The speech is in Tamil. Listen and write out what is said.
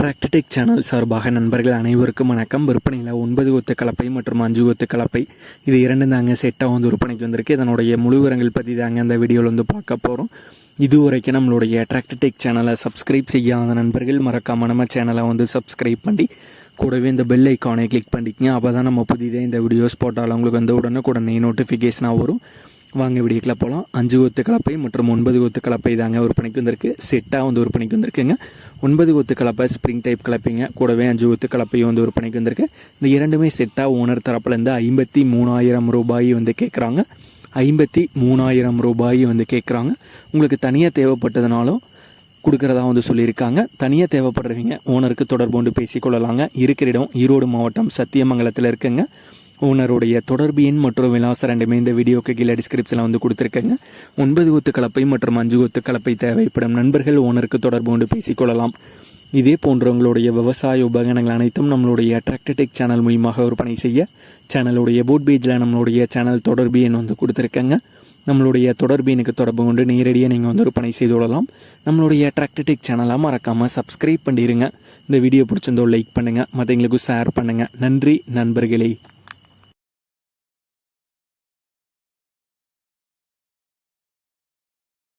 டிராக்டர்டெக் சேனல் சார்பாக நண்பர்கள் அனைவருக்கும் வணக்கம். விற்பனையில் ஒன்பது கொத்து கலப்பை மற்றும் அஞ்சு கொத்து கலப்பை. இது இரண்டு தாங்க செட்டாக வந்து விற்பனைக்கு வந்திருக்கு. இதனுடைய முழுவிரங்கள் பற்றி தாங்க அந்த வீடியோவில் வந்து பார்க்க போகிறோம் இதுவரைக்கும் நம்மளுடைய டிராக்டர்டெக் சேனலை சப்ஸ்கிரைப் செய்யாத நண்பர்கள் மறக்காம நம்ம சேனலை வந்து சப்ஸ்கிரைப் பண்ணி கூடவே இந்த பெல் ஐக்கானை கிளிக் பண்ணிக்கங்க. அப்போ தான் நம்ம புதிதே இந்த வீடியோஸ் போட்டாலும் உங்களுக்கு வந்து உடனுக்குடனே நோட்டிஃபிகேஷனாக வரும். வாங்க வீடியோக்கில் போகலாம் அஞ்சு கொத்து கலப்பை மற்றும் ஒன்பது கொத்து கலப்பை தாங்க விற்பனைக்கு வந்திருக்கு. செட்டாக வந்து விற்பனைக்கு வந்திருக்குங்க. ஒன்பது கொத்து கலப்பை ஸ்ப்ரிங் டைப் கலப்பைங்க. கூடவே அஞ்சு கொத்து கலப்பையும் வந்து விற்பனைக்கு வந்திருக்கு. இந்த இரண்டுமே செட்டாக ஓனர் தரப்புலேருந்து ஐம்பத்தி மூணாயிரம் ரூபாய் வந்து கேட்குறாங்க ஐம்பத்தி மூணாயிரம் ரூபாய் வந்து கேட்குறாங்க உங்களுக்கு தனியாக தேவைப்பட்டதுனாலும் கொடுக்குறதா வந்து சொல்லியிருக்காங்க. தனியாக தேவைப்படுறவங்க ஓனருக்கு தொடர்பு கொண்டு பேசிக்கொள்ளலாங்க இருக்கிற இடம் ஈரோடு மாவட்டம் சத்தியமங்கலத்தில் இருக்குங்க. ஓனருடைய தொடர்பு எண் மற்றும் விலாசம் ரெண்டுமே இந்த வீடியோக்கு கீழே டிஸ்கிரிப்ஷனில் வந்து கொடுத்துருக்கேங்க. ஒன்பது கொத்து கலப்பை மற்றும் அஞ்சு கொத்து கலப்பை தேவைப்படும் நண்பர்கள் ஓனருக்கு தொடர்பு கொண்டு பேசிக்கொள்ளலாம். இதே போன்றவங்களுடைய விவசாய உபகரணங்கள் அனைத்தும் நம்மளுடைய அட்ராக்டடெக் சேனல் மூலியமாக விற்பனை செய்ய சேனலுடைய போட் பேஜில் நம்மளுடைய சேனல் தொடர்பு எண் வந்து கொடுத்துருக்கேங்க. நம்மளுடைய தொடர்பு எனக்கு தொடர்பு கொண்டு நேரடியாக நீங்கள் வந்து விற்பனை செய்து கொள்ளலாம். நம்மளுடைய அட்ராக்டடெக் சேனலாக மறக்காமல் சப்ஸ்கிரைப் பண்ணிடுங்க இந்த வீடியோ பிடிச்சிருந்தோ லைக் பண்ணுங்கள் மற்றவங்களுக்கும் ஷேர் பண்ணுங்கள் நன்றி நண்பர்களே.